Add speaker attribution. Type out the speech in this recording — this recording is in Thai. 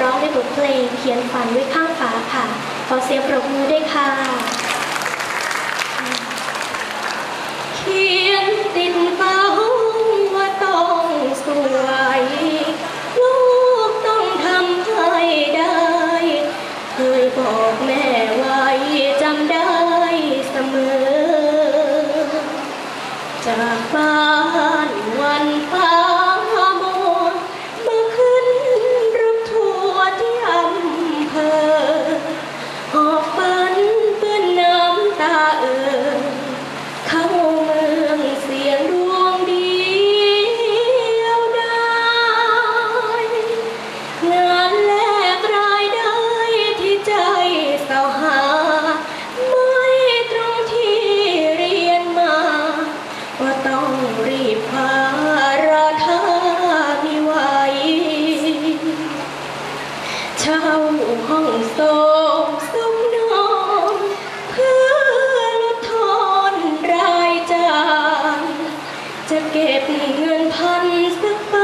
Speaker 1: ร้องในบทเพลงเขียนฝันไว้ข้างฝาค่ะ ขอเสียงปรบมือด้ค่ะ เขียนติดฟ้าหงว่าต้องสวยลูกต้องทำให้ได้ เคยบอกแม่ไว้จำได้เสมอ จากฟ้า จะเก็บเงินพันสักบา